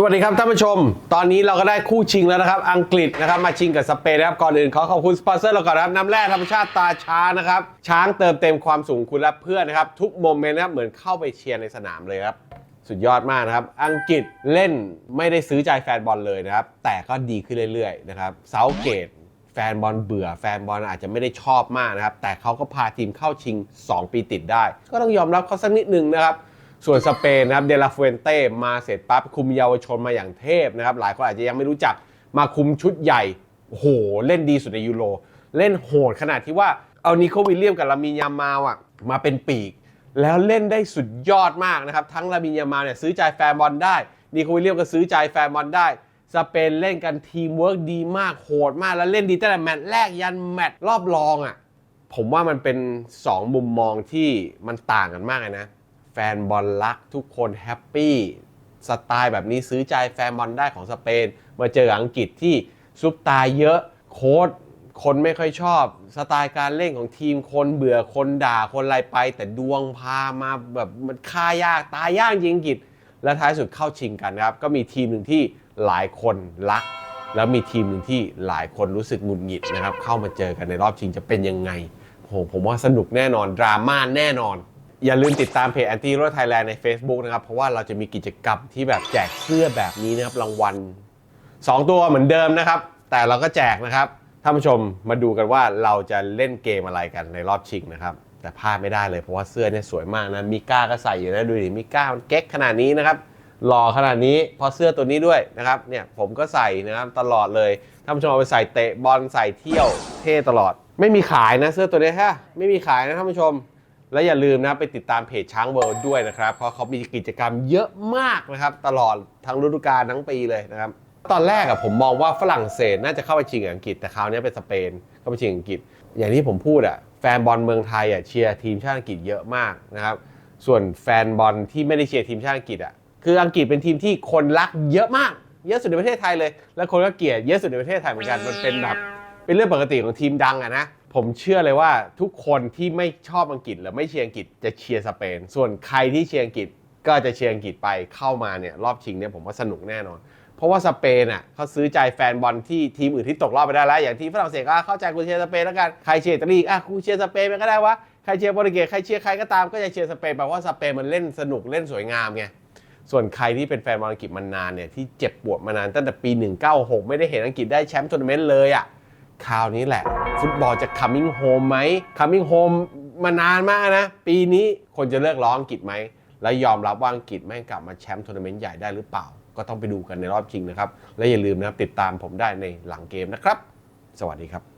สวัสดีครับท่านผู้ชม ตอนนี้เราก็ได้คู่ชิงแล้วนะครับ อังกฤษนะครับมาชิงกับสเปนนะครับ ก่อนอื่นขอขอบคุณสปอนเซอร์เราก่อนนะครับน้ำแร่ธรรมชาติตาช้างนะครับ ช้างเติมเต็มความสูงคุณและเพื่อนนะครับ ทุกโมเมนต์นะครับเหมือนเข้าไปเชียร์ในสนามเลยครับ สุดยอดมากนะครับ อังกฤษเล่นไม่ได้ซื้อใจแฟนบอลเลยนะครับ แต่ก็ดีขึ้นเรื่อยๆนะครับเซาเกตแฟนบอลเบื่อแฟนบอลอาจจะไม่ได้ชอบมากนะครับแต่เขาก็พาทีมเข้าชิง 2 ปีติดได้ ก็ต้องยอมรับเขาสักนิดนึงนะครับ ส่วนสเปนนะครับเดลาฟูเอนเต้มาเสร็จปั๊บคุมเยาวชนมาอย่างเทพนะครับ หลายคนอาจจะยังไม่รู้จักมาคุมชุดใหญ่โหเล่นดีสุดในยูโรเล่นโหดขนาดที่ว่าเอานิโควิลเลียมกับลามินยามาอะมาเป็นปีก แล้วเล่นได้สุดยอดมากนะครับ ทั้งลามินยามาเนี่ยซื้อใจแฟนบอลได้นิโควิลเลียมก็ซื้อใจแฟนบอลได้สเปนเล่นกันทีมเวิร์กดีมากโหดมากแล้วเล่นดีตั้งแต่แมตช์แรกยันแมตช์รอบรองอะผมว่ามันเป็น 2 มุมมองที่มันต่างกันมากเลยนะ ฟนบอลรักทุกคนแฮปปี้สไตล์แบบนี้ซื้อใจแฟนบอลได้ของสเปน มาเจออังกฤษที่ซุปตายเยอะโค้ดคนไม่ค่อยชอบ สไตล์การเล่นของทีมคนเบื่อคนด่าคนอะไรไป แต่ดวงพามาแบบมันฆ่ายากตายยากจริงอังกฤษ และท้ายสุดเข้าชิงกันครับ ก็มีทีมหนึ่งที่หลายคนรัก แล้วมีทีมหนึ่งที่หลายคนรู้สึกหงุดหงิดนะครับ เข้ามาเจอกันในรอบชิงจะเป็นยังไงโหผมว่าสนุกแน่นอนดราม่าแน่นอน อย่าลืมติดตามเพจ Anti Hero Thailand ใน Facebook นะครับ เพราะว่าเราจะมีกิจกรรมที่แบบแจกเสื้อแบบนี้นะครับรางวัล 2 ตัวเหมือนเดิมนะครับ แต่เราก็แจกนะครับท่านผู้ชมมาดูกันว่าเราจะเล่นเกมอะไรกันในรอบชิงนะครับ แต่พลาดไม่ได้เลยเพราะว่าเสื้อเนี่ยสวยมากนะมิก้าก็ใส่อยู่นะดูดิมิก้ามันเก๊กขนาดนี้นะครับหล่อขนาดนี้พราะเสื้อตัวนี้ด้วยนะครับเนี่ยผมก็ใส่นะครับตลอดเลยท่านผู้ชมเอาไปใส่เตะบอลใส่เที่ยวเท่ตลอด ไม่มีขายนะเสื้อตัวนี้ฮะไม่มีขายนะท่านผู้ชม และอย่าลืมนะไปติดตามเพจช้างเวิลด์ด้วยนะครับ เพราะเขามีกิจกรรมเยอะมากนะครับ ตลอดทั้งฤดูกาลทั้งปีเลยนะครับ ตอนแรกอะผมมองว่าฝรั่งเศสน่าจะเข้าไปชิงอังกฤษแต่คราวนี้เป็นสเปนเข้าไปชิงอังกฤษ อย่างที่ผมพูดอะแฟนบอลเมืองไทยอะเชียร์ทีมชาติอังกฤษเยอะมากนะครับส่วนแฟนบอลที่ไม่ได้เชียร์ทีมชาติอังกฤษอะคืออังกฤษเป็นทีมที่คนรักเยอะมากเยอะสุดในประเทศไทยเลย แล้วคนก็เกลียดเยอะสุดในประเทศไทยเหมือนกันมันเป็นแบบเป็นเรื่องปกติของทีมดังอะนะ ผมเชื่อเลยว่าทุกคนที่ไม่ชอบอังกฤษหรือไม่เชียร์อังกฤษจะเชียร์สเปน ส่วนใครที่เชียร์อังกฤษก็จะเชียร์อังกฤษไปเข้ามาเนี่ยรอบชิงเนี่ยผมว่าสนุกแน่นอน เพราะว่าสเปนอะเขาซื้อใจแฟนบอลที่ทีมอื่นที่ตกรอบไปได้แล้ว อย่างทีมฝรั่งเศสก็เข้าใจกูเชียร์สเปนแล้วกันใครเชียร์อิตาลีอะกูเชียร์สเปนไปก็ได้วะใครเชียร์โปรตุเกสใครเชียร์ใครก็ตามก็จะเชียร์สเปนแปลว่าสเปนมันเล่นสนุกเล่นสวยงามไงส่วนใครที่เป็นแฟนบอลอังกฤษมานานเนี่ยที่เจ็บปวดมานานตั้งแต่ปี 196 ไม่ได้เห็นอังกฤษได้แชมป์ทัวร์นาเมนต์เลยอะคราวนี้แหละ ฟุตบอลจะ coming home ไหม coming home มานานมากนะ ปีนี้คนจะเลิกร้องอังกฤษไหม และยอมรับว่าอังกฤษแม่งกลับมาแชมป์ทัวร์นาเมนต์ใหญ่ได้หรือเปล่า ก็ต้องไปดูกันในรอบชิงนะครับ และอย่าลืมนะครับติดตามผมได้ในหลังเกมนะครับ สวัสดีครับ